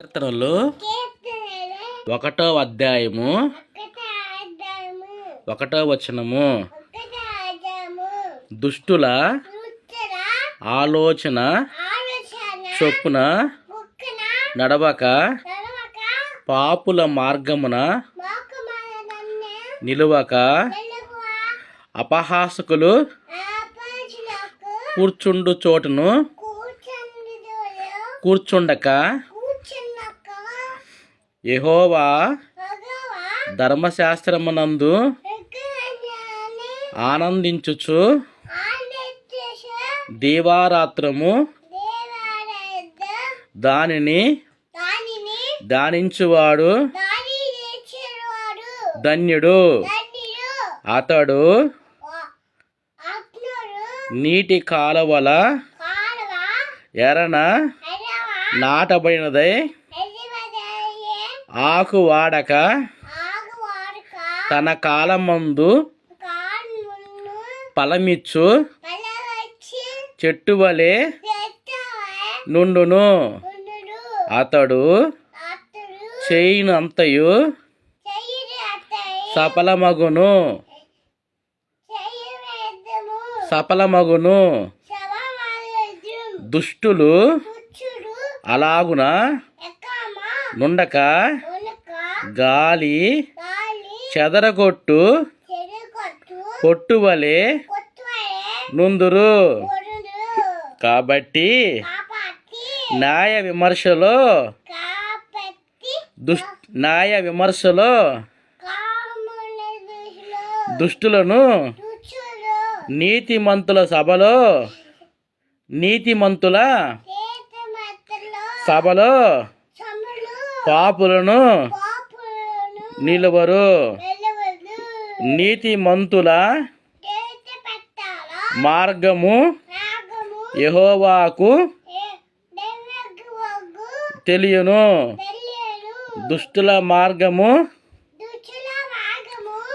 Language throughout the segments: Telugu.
కీర్తనలు. ఒకటో అధ్యాయము. ఒకటో వచనము. దుష్టుల ఆలోచన చొప్పున నడవక పాపుల మార్గమున నిలువక అపహాసకులు కూర్చుండు చోటును కూర్చుండక యెహోవా ధర్మశాస్త్రమునందు ఆనందించుచు దీవారాత్రము దానిని దానించువాడు ధన్యుడు. అతడు నీటి కాలవల ఎరన నాటబడినదై ఆకు వాడక తన కాలమందు ఫలమిచ్చు చెట్టు వలె నుండును. అతడు చేయినంతయు సఫలమగును. సఫలమగును. దుష్టులు అలాగున? నుండక గాలి చెదరగొట్టు కొట్టువలే నుందురు. కాబట్టి న్యాయ విమర్శలో దుష్ న్యాయ విమర్శలో దుష్టులను నీతిమంతుల సభలో నీతిమంతుల సభలో పాపులను నిలువరు. నీతిమంతుల మార్గము యెహోవాకు తెలియను. దుష్టుల మార్గము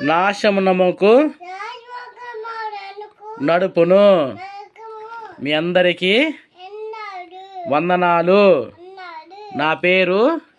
నాశనముకు నడుపును. మీ అందరికీ వందనాలు. నా పేరు